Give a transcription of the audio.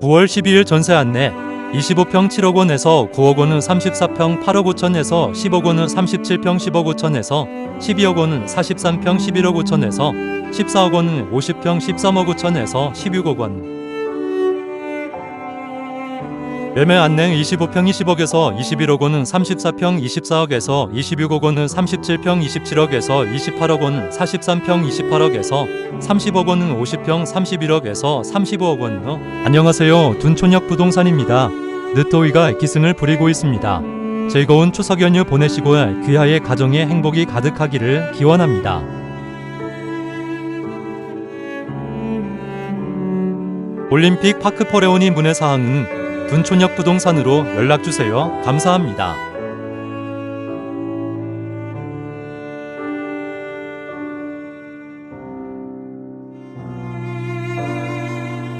9월 12일 전세 안내 25평 7억 원에서 9억 원은 34평 8억 5천에서 10억 원은 37평 10억 5천에서 12억 원은 43평 11억 5천에서 14억 원은 50평 13억 5천에서 16억 원 매매 안내 25평 20억에서 21억 원은 34평 24억에서 26억 원은 37평 27억에서 28억 원은 43평 28억에서 30억 원은 50평 31억에서 35억 원. 어? 안녕하세요. 둔촌역 부동산입니다. 늦더위가 기승을 부리고 있습니다. 즐거운 추석 연휴 보내시고 귀하의 가정에 행복이 가득하기를 기원합니다. 올림픽 파크 퍼레오니 문의 사항은 둔촌역 부동산으로 연락 주세요. 감사합니다.